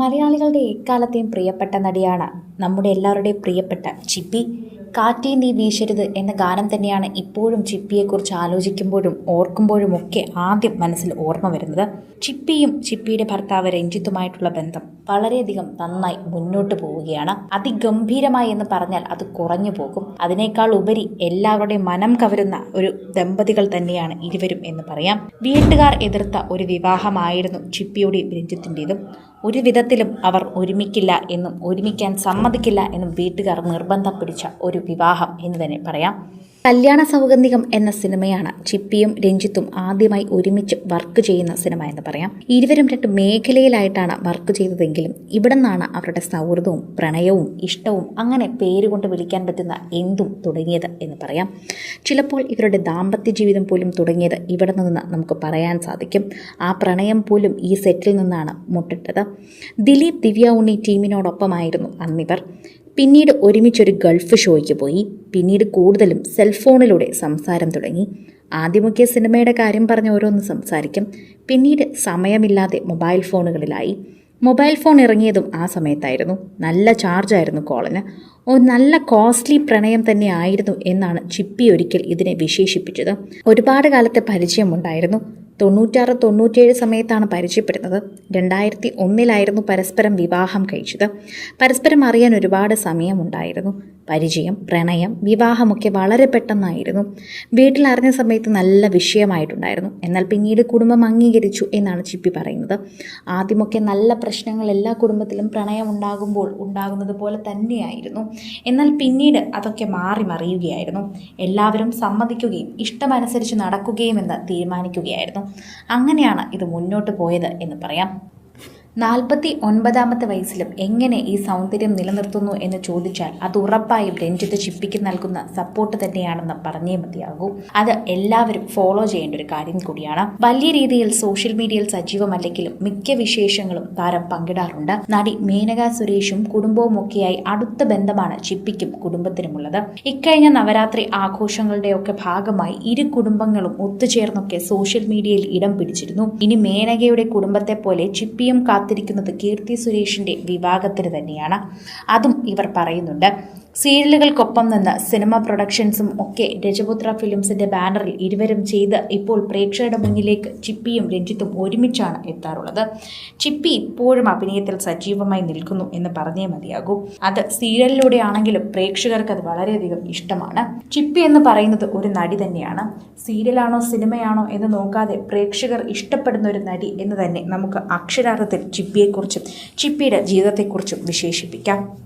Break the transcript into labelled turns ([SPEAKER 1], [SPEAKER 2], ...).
[SPEAKER 1] മലയാളികളുടെ എക്കാലത്തെയും പ്രിയപ്പെട്ട നടിയാണ് നമ്മുടെ എല്ലാവരുടെയും പ്രിയപ്പെട്ട ചിപ്പി. കാറ്റി നീ വീശരുത് എന്ന ഗാനം തന്നെയാണ് ഇപ്പോഴും ചിപ്പിയെക്കുറിച്ച് ആലോചിക്കുമ്പോഴും ഓർക്കുമ്പോഴും ഒക്കെ ആദ്യം മനസ്സിൽ ഓർമ്മ വരുന്നത് ചിപ്പിയും ചിപ്പിയുടെ ഭർത്താവ് രഞ്ജിത്തുമായിട്ടുള്ള ബന്ധം വളരെയധികം നന്നായി മുന്നോട്ട് പോവുകയാണ്. അതിഗംഭീരമായി എന്ന് പറഞ്ഞാൽ അത് കുറഞ്ഞു പോകും. അതിനേക്കാൾ ഉപരി എല്ലാവരുടെയും മനം കവരുന്ന ഒരു ദമ്പതികൾ തന്നെയാണ് ഇരുവരും എന്ന് പറയാം. വീട്ടുകാർ എതിർത്ത ഒരു വിവാഹമായിരുന്നു ചിപ്പിയുടെയും രഞ്ജിത്തിന്റെതും. ഒരു വിധത്തിലും അവർ ഒരുമിക്കില്ല എന്നും ഒരുമിക്കാൻ സമ്മതിക്കില്ല എന്നും വീട്ടുകാർ നിർബന്ധം പിടിച്ച ഒരു വിവാഹം എന്ന് തന്നെ പറയാം. കല്യാണ സൗഗന്ധികം എന്ന സിനിമയാണ് ചിപ്പിയും രഞ്ജിത്തും ആദ്യമായി ഒരുമിച്ച് വർക്ക് ചെയ്യുന്ന സിനിമ എന്ന് പറയാം. ഇരുവരും രണ്ട് മേഖലയിലായിട്ടാണ് വർക്ക് ചെയ്തതെങ്കിലും ഇവിടെ നിന്നാണ് അവരുടെ സൗഹൃദവും പ്രണയവും ഇഷ്ടവും അങ്ങനെ പേരുകൊണ്ട് വിളിക്കാൻ പറ്റുന്ന എന്തും തുടങ്ങിയത് എന്ന് പറയാം. ചിലപ്പോൾ ഇവരുടെ ദാമ്പത്യ ജീവിതം പോലും തുടങ്ങിയത് ഇവിടെ നിന്ന് നമുക്ക് പറയാൻ സാധിക്കും. ആ പ്രണയം പോലും ഈ സെറ്റിൽ നിന്നാണ് മുട്ടിട്ടത്. ദിലീപ് ദിവ്യ ഉണ്ണി ടീമിനോടൊപ്പമായിരുന്നു അന്നിവർ. പിന്നീട് ഒരുമിച്ചൊരു ഗൾഫ് ഷോയ്ക്ക് പോയി. പിന്നീട് കൂടുതലും സെൽഫോണിലൂടെ സംസാരം തുടങ്ങി. ആദ്യമൊക്കെ സിനിമയുടെ കാര്യം പറഞ്ഞ് ഓരോന്ന് സംസാരിക്കും. പിന്നീട് സമയമില്ലാതെ മൊബൈൽ ഫോണുകളിലായി. മൊബൈൽ ഫോൺ ഇറങ്ങിയതും ആ സമയത്തായിരുന്നു. നല്ല ചാർജായിരുന്നു കോളിന്. ഒരു നല്ല കോസ്റ്റ്ലി പ്രണയം തന്നെ ആയിരുന്നു എന്നാണ് ചിപ്പി ഒരിക്കൽ ഇതിനെ വിശേഷിപ്പിച്ചത്. ഒരുപാട് കാലത്തെ പരിചയമുണ്ടായിരുന്നു. തൊണ്ണൂറ്റാറ് തൊണ്ണൂറ്റേഴ് സമയത്താണ് പരിചയപ്പെടുന്നത്. രണ്ടായിരത്തി ഒന്നിലായിരുന്നു പരസ്പരം വിവാഹം കഴിച്ചത്. പരസ്പരം അറിയാൻ ഒരുപാട് സമയമുണ്ടായിരുന്നു. പരിചയം പ്രണയം വിവാഹമൊക്കെ വളരെ പെട്ടെന്നായിരുന്നു. വീട്ടിൽ അറിഞ്ഞ സമയത്ത് നല്ല വിഷയമായിട്ടുണ്ടായിരുന്നു. എന്നാൽ പിന്നീട് കുടുംബം അംഗീകരിച്ചു എന്നാണ് ചിപ്പി പറയുന്നത്. ആദ്യമൊക്കെ നല്ല പ്രശ്നങ്ങൾ എല്ലാ കുടുംബത്തിലും പ്രണയം ഉണ്ടാകുമ്പോൾ ഉണ്ടാകുന്നത് പോലെ തന്നെയായിരുന്നു. എന്നാൽ പിന്നീട് അതൊക്കെ മാറി മറിയുകയായിരുന്നു. എല്ലാവരും സമ്മതിക്കുകയും ഇഷ്ടമനുസരിച്ച് നടക്കുകയും എന്ന് തീരുമാനിക്കുകയായിരുന്നു. അങ്ങനെയാണ് ഇത് മുന്നോട്ട് പോയത് എന്ന് പറയാം. നാൽപ്പത്തി ഒൻപതാമത്തെ വയസ്സിലും എങ്ങനെ ഈ സൗന്ദര്യം നിലനിർത്തുന്നു എന്ന് ചോദിച്ചാൽ അത് ഉറപ്പായും രഞ്ജിത്ത് ചിപ്പിക്ക് നൽകുന്ന സപ്പോർട്ട് തന്നെയാണെന്ന് പറഞ്ഞേ മതിയാകൂ. അത് എല്ലാവരും ഫോളോ ചെയ്യേണ്ട ഒരു കാര്യം കൂടിയാണ്. വലിയ രീതിയിൽ സോഷ്യൽ മീഡിയയിൽ സജീവമല്ലെങ്കിലും മിക്ക വിശേഷങ്ങളും താരം പങ്കിടാറുണ്ട്. നടി മേനക സുരേഷും കുടുംബവും ഒക്കെയായി അടുത്ത ബന്ധമാണ് ചിപ്പിക്കും കുടുംബത്തിനുമുള്ളത്. ഇക്കഴിഞ്ഞ നവരാത്രി ആഘോഷങ്ങളുടെയൊക്കെ ഭാഗമായി ഇരു കുടുംബങ്ങളും ഒത്തുചേർന്നൊക്കെ സോഷ്യൽ മീഡിയയിൽ ഇടം പിടിച്ചിരുന്നു. ഇനി മേനകയുടെ കുടുംബത്തെ പോലെ ചിപ്പിയും കാത്തിരിക്കുന്നത് കീർത്തി സുരേഷിന്റെ വിവാഹത്തിന് തന്നെയാണ്. അതും ഇവർ പറയുന്നുണ്ട്. സീരിയലുകൾക്കൊപ്പം നിന്ന് സിനിമ പ്രൊഡക്ഷൻസും ഒക്കെ രജപുത്ര ഫിലിംസിന്റെ ബാനറിൽ ഇരുവരും ചെയ്ത് ഇപ്പോൾ പ്രേക്ഷകരുടെ മുന്നിലേക്ക് ചിപ്പിയും രഞ്ജിത്തും ഒരുമിച്ചാണ് എത്താറുള്ളത്. ചിപ്പി ഇപ്പോഴും അഭിനയത്തിൽ സജീവമായി നിൽക്കുന്നു എന്ന് പറഞ്ഞേ മതിയാകൂ. അത് സീരിയലിലൂടെ ആണെങ്കിലും പ്രേക്ഷകർക്ക് അത് വളരെയധികം ഇഷ്ടമാണ്. ചിപ്പി എന്ന് പറയുന്നത് ഒരു നടി തന്നെയാണ്. സീരിയലാണോ സിനിമയാണോ എന്ന് നോക്കാതെ പ്രേക്ഷകർ ഇഷ്ടപ്പെടുന്ന ഒരു നടി എന്ന് തന്നെ നമുക്ക് അക്ഷരാർത്ഥത്തിൽ ചിപ്പിയെക്കുറിച്ചും ചിപ്പിയുടെ ജീവിതത്തെക്കുറിച്ചും വിശേഷിപ്പിക്കാം.